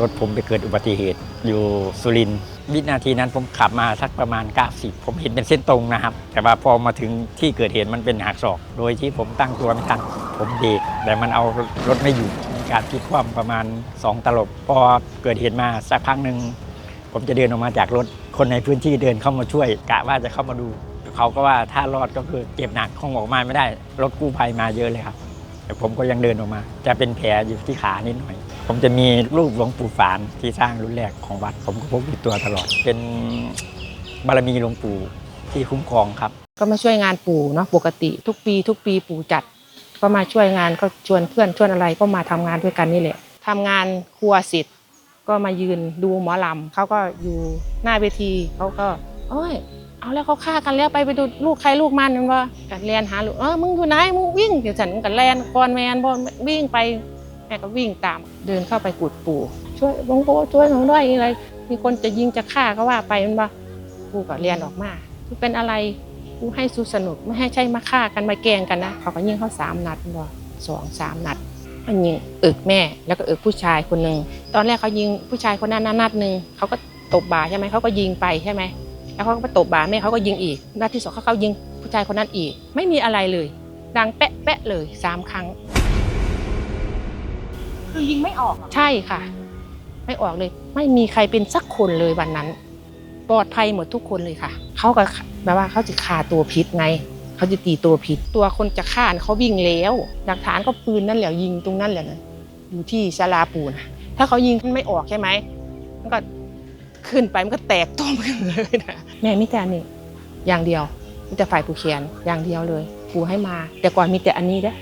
รถผมไปเกิดอุบัติเหตุ อยู่สุรินทร์วินาทีนั้นผมขับมาสักประมาณ 90 ผมเห็นเป็นเส้นตรงนะครับ แต่ว่าพอมาถึงที่เกิดเหตุมันเป็นหักศอก โดยที่ผมตั้งตัวไม่ทันผมเบรกแต่มันเอารถไม่อยู่มีการพลิกคว่ำประมาณ 2 ตลบ พอเกิดเหตุมาสักพักหนึ่งผมจะเดินออกมาจากรถ คนในพื้นที่เดินเข้ามาช่วยกะว่าจะเข้ามาดู เขาก็ว่าถ้ารอดก็คือเจ็บหนักคงออกมาไม่ได้ รถกู้ภัยมาเยอะเลยครับ แต่ผมก็ยังเดินออกมา จะเป็นแผลอยู่ที่ขานิดหน่อย ผมจะมีรูปหลวงปู่ฝานที่สร้างรุ่นแรกของวัด ผมก็พกติดตัวตลอด เป็นบารมีหลวงปู่ที่คุ้มครองครับ ก็มาช่วยงานปู่เนาะปกติ ทุกปี ทุกปีปู่จัด ก็มาช่วยงานก็ชวนเพื่อนชวนอะไรก็มาทำงานด้วยกันนี่แหละทำงานครัวเสร็จก็มายืนดูหมอลำเขาก็อยู่หน้าเวทีเขาก็เอ้ยเอาแล้วเขาฆ่ากันแล้วไปไปดูลูกใครลูกมันนั่นว่ากันแลนหาลูกเออมึงอยู่ไหนมึงวิ่งเดี๋ยวฉันกันแลนก่อนแมนบอวิ่งไป ม่ก็วิ่งตามเดินเข้าไปกุดปู่ ช่วยหลวงปู่ช่วยหนูด้วยอะไร มีคนจะยิงจะฆ่าก็ว่าไปมันว่าปู่ก็เรียนออกมากูเป็นอะไรกูให้สู้สนุกไม่ให้ใช่มาฆ่ากันมาแกล้งกันนะเขาก็ยิงเขาสามนัดบ่สองสามนัดมันยิงเอกแม่แล้วก็เอกผู้ชายคนหนึ่งตอนแรกเขายิงผู้ชายคนนั้นนัดหนึ่งเขาก็ตบบ่าใช่ไหมเขาก็ยิงไปใช่ไหมแล้วเขาก็ไปตบบ่าแม่เขาก็ยิงอีกนัดที่สองเขาเขายิงผู้ชายคนนั้นอีก ไม่มีอะไรเลย ดังแปะแปะเลยสามครั้ง คือยิงไม่ออกเหรอใช่ค่ะ ไม่ออกเลย ไม่มีใครเป็นสักคนเลยวันนั้น ปลอดภัยหมดทุกคนเลยค่ะเขาก็แบบว่าเขาจะฆ่าตัวพิษไงเขาจะตีตัวผิดตัวคนจะฆ่าน่ะเขาวิ่งแล้วหลักฐานก็ปืนนั่นแหละยิงตรงนั้นแหละนะอยู่ที่ศาลาปูนะถ้าเขายิงมันไม่ออกใช่ไหมมันก็ขึ้นไปมันก็แตกต้มกันเลยนะแม่มิแต่อันนี้อย่างเดียวมีแต่ฝ่ายผู้เขียนอย่างเดียวเลย ปูให้มา แต่ก่อนมีแต่อันนี้เด้อ